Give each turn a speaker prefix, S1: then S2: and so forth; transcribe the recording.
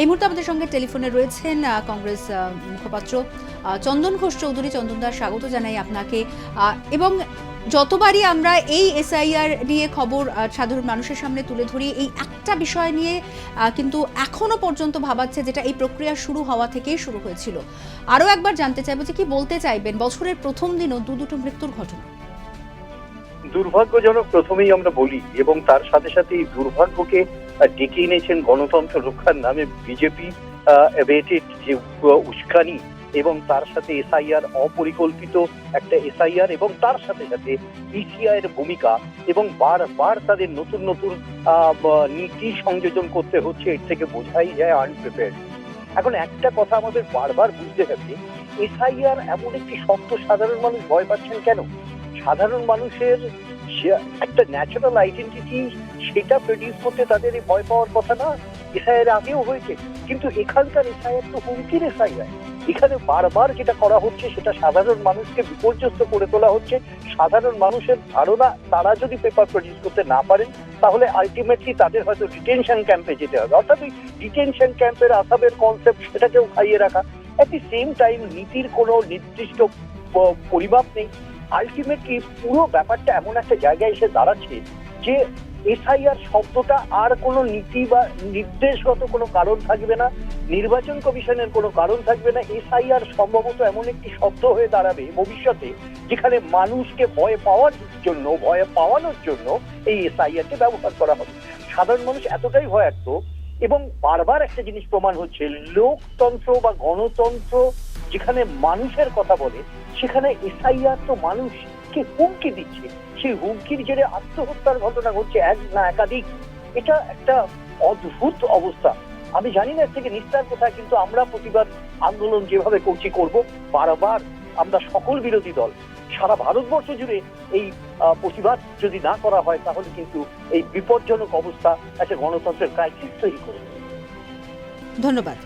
S1: এই মুহূর্তে আমাদের সঙ্গে টেলিফোনে রয়েছেন কংগ্রেস মুখপাত্র চন্দন ঘোষ চৌধুরী। চন্দন দাস স্বাগত জানাই আপনাকে। এবং যতবারই আমরা এই এসআইআর নিয়ে খবর সাধারণ মানুষের সামনে তুলে ধরি, এই একটা বিষয় নিয়ে কিন্তু এখনও পর্যন্ত ভাবাচ্ছে যেটা এই প্রক্রিয়া শুরু হওয়া থেকেই শুরু হয়েছিল। আরও একবার জানতে চাইব যে কি বলতে চাইবেন? বছরের প্রথম দিনও দু দুটো মৃত্যুর ঘটনা।
S2: দুর্ভাগ্যজনক প্রথমেই আমরা বলি, এবং তার সাথে সাথে এই দুর্ভাগ্যকে ডেকে এনেছেন গণতন্ত্র রক্ষার নামে বিজেপি যে উস্কানি, এবং তার সাথে এসআইআর অপরিকল্পিত একটা এসআইআর, এবং তার সাথে সাথে ইসিআই এর ভূমিকা, এবং বারবার তাদের নতুন নতুন নীতি সংযোজন করতে হচ্ছে, এর থেকে বোঝাই যায় আনপ্রিপেয়ার্ড এখন একটা কথা আমাদের বারবার বুঝতে হবে, এসআইআর এমন একটি শব্দ সাধারণ মানুষ ভয় পাচ্ছেন কেন? সাধারণ মানুষের একটা ন্যাচারাল আইডেন্টিটি সেটা প্রডিউস করতে তাদের এই ভয় পাওয়ার কথা না এসআইআর আগেও হয়েছে। কিন্তু এখানকার এসআইআর তো হুমকির এসআইআর এখানে বারবার যেটা করা হচ্ছে, সেটা সাধারণ মানুষকে বিপর্যস্ত করে তোলা হচ্ছে। সাধারণ মানুষের ধারণা, তারা যদি পেপার প্রডিউস করতে না পারেন, তাহলে আলটিমেটলি তাদের হয়তো ডিটেনশন ক্যাম্পে যেতে হবে। অর্থাৎ ওই ডিটেনশন ক্যাম্পের আসামের কনসেপ্ট সেটাকেও খাইয়ে রাখা। অ্যাট দি সেম টাইম নীতির কোনো নির্দিষ্ট পরিমাপ নেই। আলটিমেটলি পুরো ব্যাপারটা এমন একটা জায়গায় এসে দাঁড়াচ্ছে যে এসআইআর শব্দটা আর কোনো নীতি বা নির্দেশগত কোনো কারণ থাকবে না, নির্বাচন কমিশনের কোনো কারণ থাকবে না, এসআইআর সম্ভবত এমন একটি শব্দ হয়ে দাঁড়াবে ভবিষ্যতে যেখানে মানুষকে ভয় পাওয়ার জন্য, ভয় পাওয়ানোর জন্য এই এসআইআর কে ব্যবহার করা হবে। সাধারণ মানুষ এতটাই ভয়ার্থ এবং বারবার একটা জিনিস প্রমাণ হচ্ছে, লোকতন্ত্র বা গণতন্ত্র যেখানে মানুষের কথা বলে, সেখানে এসআইআর তো মানুষকে হুমকি দিচ্ছে? সেই হুমকির জেরে আত্মহত্যার ঘটনা ঘটছে এক না একাধিক। এটা একটা অদ্ভুত অবস্থা। আমি জানি না এর থেকে নিস্তার কোথায়, কিন্তু আমরা প্রতিবাদ আন্দোলন যেভাবে করছি করব, বারবার আমরা সকল বিরোধী দল, সারা ভারতবর্ষ জুড়ে এই প্রতিবাদ যদি না করা হয়, তাহলে কিন্তু এই বিপজ্জনক অবস্থা একটা গণতন্ত্রের ক্রাইসিস তৈরি করে
S1: ধন্যবাদ।